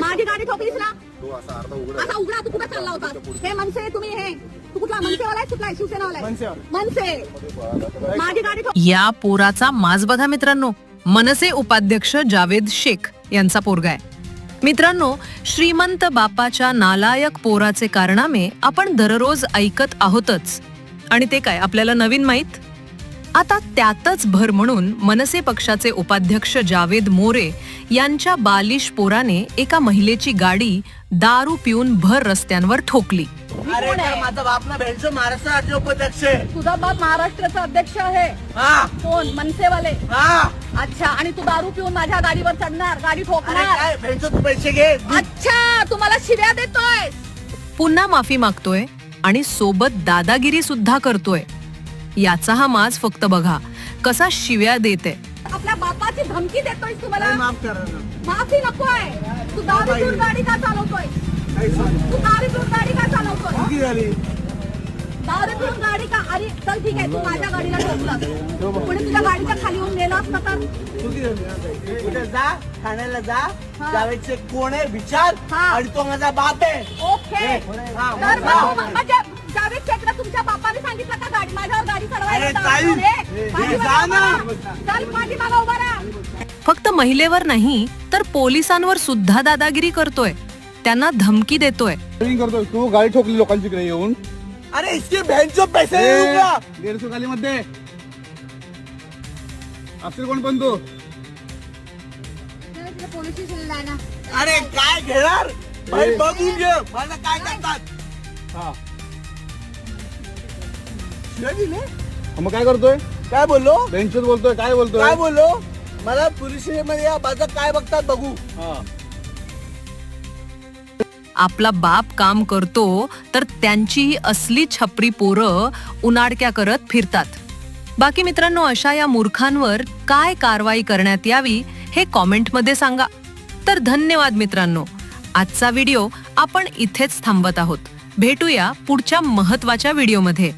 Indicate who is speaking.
Speaker 1: माझी गाडी ठोकलीस ना
Speaker 2: तो असा अर्धा उघडा
Speaker 1: तू कुठे चालला होता? हे मनसे तुम्ही हे. तू कुठला? मनसेवाला आहे कुठला? आहे शिवसेनावाला आहे. मनसे. माझी गाडी ठोक.
Speaker 3: या पोराचा माज बघा मित्रांनो. मनसे उपाध्यक्ष जावेद शेख यांचा पोरगा आहे. मित्रांनो श्रीमंत बापाच्या नालायक पोराचे कारनामे आपण दररोज ऐकत आहोतच. आणि ते काय आपल्याला नवीन माहीत? आता त्यातच भर म्हणून मनसे पक्षाचे उपाध्यक्ष जावेद मोरे यांच्या बालिश पोराने एका महिलेची गाडी दारू पिऊन भर रस्त्यांवर ठोकली.
Speaker 4: अरे? तर माझा बाप ना भेटतो महाराष्ट्र राज्य उपाध्यक्ष आहे.
Speaker 1: तुझा बाप महाराष्ट्राचा अध्यक्ष आहे.
Speaker 4: हा.
Speaker 1: कोण? मनसेवाले?
Speaker 4: हा.
Speaker 1: अच्छा आणि तू दारू पिऊन माझ्या गाडीवर चढणार गाडी
Speaker 4: अरे
Speaker 1: ठोकणार
Speaker 4: काय तू पैसे घे.
Speaker 1: अच्छा तुम्हाला शिव्या देतोय
Speaker 3: पुन्हा माफी मागतोय आणि सोबत दादागिरी सुद्धा करतोय. याचा हा माज फक्त बघा. कसा शिव्या देते.
Speaker 1: आपल्या बापाची धमकी देतोय तुम्हाला?
Speaker 4: माफ करा ना.
Speaker 1: माफी नकोय. तू दारू पिऊन गाडी का चालवतोय?
Speaker 4: काही सांग.
Speaker 1: तू दारू पिऊन गाडी का चालवतोय?
Speaker 4: चुकी झाली?
Speaker 1: दारू पिऊन गाडी का अरे चल ठीक आहे तू माझ्या गाडीला ठोकलं. कोणी तुझ्या गाडीच्या खाली येऊन गेलं असतं तर?
Speaker 4: चुकी झाली? ना. कुठे जा? ठाण्याला जा.
Speaker 1: हा.
Speaker 4: जावेदचे कोण आहे? विचार.
Speaker 1: हा.
Speaker 4: आणि तो माझा बाप आहे.
Speaker 1: ओके.
Speaker 4: हा,
Speaker 1: तर. मग तू- म्हणजे
Speaker 3: फक्त महिलेवर नाही तर पोलिसांवर सुद्धा दादागिरी करतोय. त्यांना धमकी देतोय.
Speaker 2: करतोय. तू गाडी ठोकली लोकांची इकडे येऊन.
Speaker 4: अरे इसके बहनचो पैसे.
Speaker 2: दीडशे खाली मध्ये असेल कोण पण तू.
Speaker 4: अरे काय घेणार? भाई बघून घे. मला काय करतात?
Speaker 2: हा.
Speaker 4: शिव्या दिले?
Speaker 2: मग काय करतोय?
Speaker 4: काय बोललो?
Speaker 2: बेंचवर बोलतोय काय बोलतोय?
Speaker 4: काय बोललो? मला पोलीसमध्ये या माझं काय बघतात बघू.
Speaker 2: हा.
Speaker 3: आपला बाप काम करतो तर त्यांची ही असली छपरी पोरं उनाडक्या करत फिरतात. बाकी मित्रांनो अशा या मूर्खांवर काय कारवाई करण्यात यावी हे कॉमेंटमध्ये सांगा. तर धन्यवाद मित्रांनो. आजचा व्हिडिओ आपण इथेच थांबवत आहोत. भेटूया पुढच्या महत्त्वाच्या व्हिडिओमध्ये.